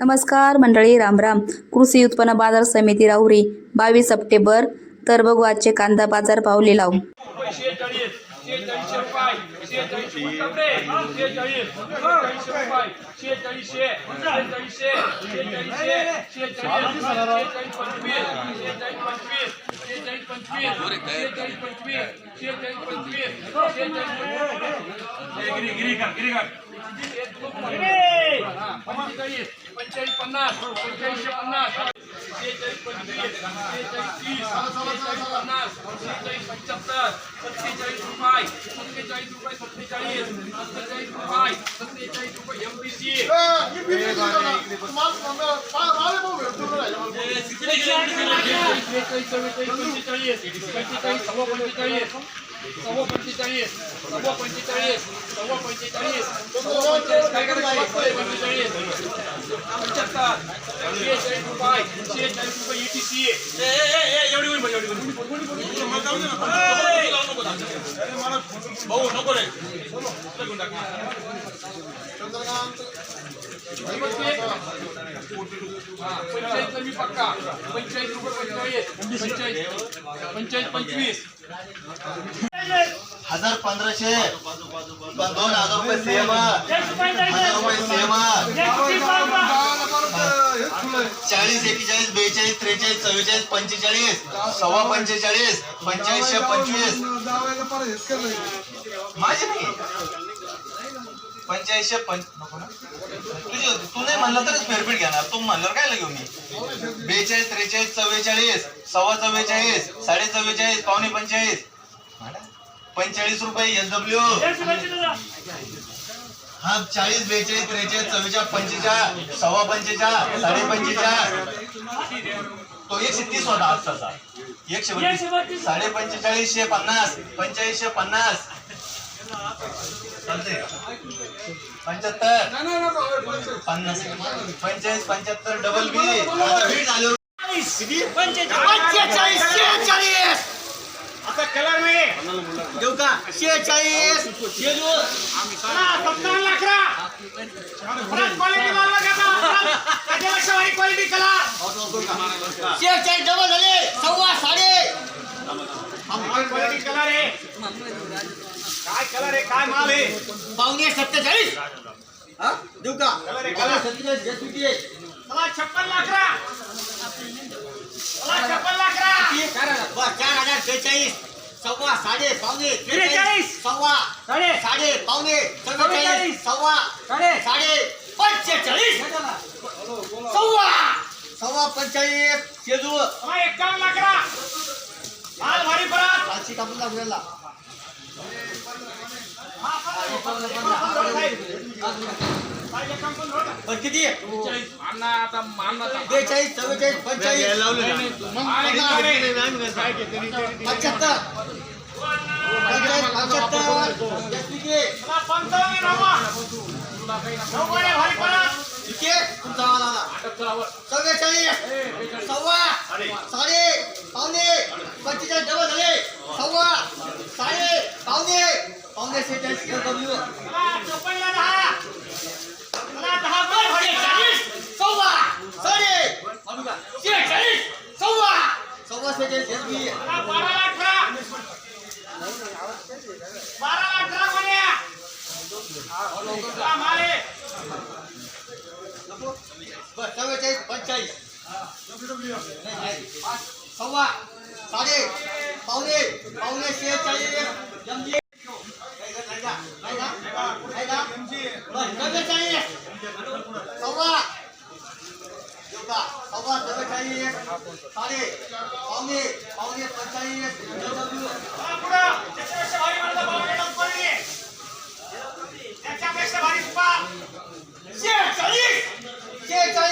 नमस्कार मंडळी रामराम कृषी उत्पन्न बाजार समिती राहुरी बावीस सप्टेंबर. तर बघू आजचे कांदा बाजार भाव लिलाव पंचेचाळीस पंचेचाळीस पन्नास पंचेचाळीसशे पन्नास शेहेचाळीस पंचवीस शेहेचाळीस तीस शेहेचाळीस पन्नास शेहेचाळीस पंच्याहत्तर सत्तेचाळीस रुपये सत्तेचाळीस रुपये सत्तेचाळीस सत्तेचाळीस रुपये सत्तेचाळीस रुपये एम पी सी पंचेचाळीस सव्वा पंचेचाळीस सव्वा पंचेचाळीस सव्वा पंचेचाळीस सव्वा पंचेचाळीस भाऊ नको रे पंचायत मी पक्का पंचायत रुपये पंचायत पंचायत पंचवीस हजार पंधराशे दोन हजार रुपये सेम हजार रुपये सेम चाळीस एकेचाळीस बेचाळीस त्रेचाळीस चव्वेचाळीस पंचेचाळीस सव्वा पंचेचाळीस पंचाळीसशे पंचवीस. माझे नाही. पंच तू नाही म्हणलं तरच फेरफेट घेणार. तू म्हणल्यावर काय घेऊ मी बेचाळीस त्रेचाळीस चव्वेचाळीस सव्वा चव्वेचाळीस साडे चव्वेचाळीस पावणे पंचेचाळीस. पंचेचाळीस रुपये एस डब्ल्यू हा चाळीस बेचाळीस त्रेचाळीस चव्वेचाळीस पंचेचाळीस सव्वा पंचेचाळीस साडे पंचेचाळीस. तो एकशे तीस होता आजचा एकशे बत्तीस. साडे पंचेचाळीसशे पन्नास पंचेचाळीसशे पन्नास. पंच्याहत्तर पन्नास पंचेचाळीस पंच्याहत्तर डबल बी पंचेचाळीस शेहेचाळीस आता कलर नाही देऊ का शेहेचाळीस सत्तावन्न लाख क्वालिटी कलर शेहेचाळीस डबल झाले सव्वा साडे क्वालिटी कलर आहे काय कलर आहे? काय माल आहे? पावणे सत्तेचाळीस. हा? देऊ का? कलर आहे, कलर. सत्तेचाळीस घे सुट्टी आहे. चला छप्पन लाख चला छप्पन लाख बरं, चार हजार. बेचाळीस. सव्वा साडे पावणे त्रेचाळीस. सव्वा साडे. साडे पावणे चव्वेचाळीस. सव्वा साडे. साडे पंचेचाळीस. सव्वा. सव्वा पंचाळीस शेजू चला एक्कावन्न लाख माल भारी परत पाचशे कापून टाकू याला. बरं, किती अण्णा आता अण्णा बेचाळीस चव्वेचाळीस पंचाळीस. पंच्याहत्तर. पंचाळीस पंच्याहत्तर. किती किती तुमचा आवाज आला. चव्वेचाळीस. सव्वा. साडे पावणे पंचेचाळीस डबल झाले सव्वा साडे पावणे पावणे सेहेचाळीस डब्ल्यू सव्वा साडे शेहेचाळीस सव्वा सव्वा सेहेचाळीस एस बी बरं चव्वेचाळीस पंचाळीस नाही, नाही. सव्वा साडे पावणे पावणे शेहेचाळीस एम जी नाही का? नाही का? नाही का? बरं, चव्वेचाळीस सव्वा का? सव्वा चव्वेचाळीस साडे पावणे पावणे पंचाळीस LW. शेहेचाळीस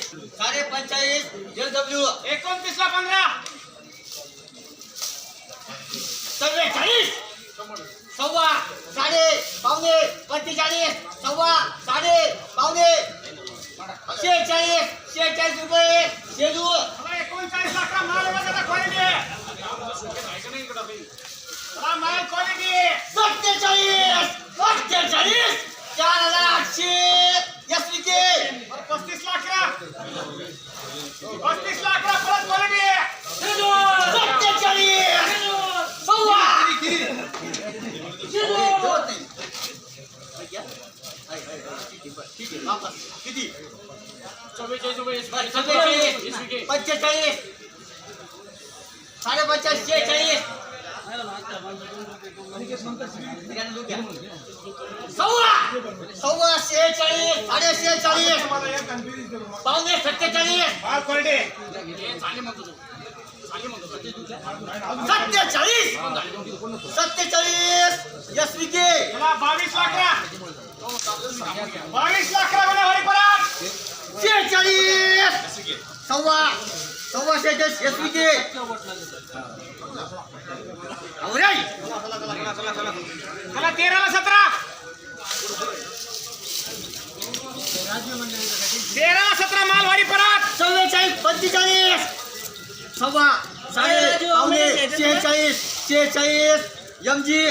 पंचेचाळीस साडे पंचेचाळीस डब्ल्यू एकोणतीस ला पंधरा चव्वेचाळीस सव्वा साडे पावणे पंचेचाळीस सव्वा साडे पावणे शेहेचाळीस शेहेचाळीस रुपये शेजू एकोणचाळीस लाख माल क्वालिटी माल क्वालिटी सत्तेचाळीस सत्तेचाळीस चार हजार आठशे एस के. पस्तीस लाख पस्तीस लाख परत क्वालिटी सत्तेचाळीस सव्वा किती चव्वेचाळीस रुपये सत्तेचाळीस पंचेचाळीस. साडे पंचाळीस शेहेचाळीस. सव्वा! शेहेचाळीस साडे शेहेचाळीस पावणे सत्तेचाळीस. सत्तेचाळीस! सत्तेचाळीस एस बावीस लाख बावीस लाख गुन्हेगारी परत शेहेचाळीस! सव्वा सव्वा शेहेचाळीस एस विके चला तेराला सतरा तेराला सतरा मालवारी परत चव्वेचाळीस पंचेचाळीस सव्वा साडे शेहेचाळीस शेहेचाळीस एम जी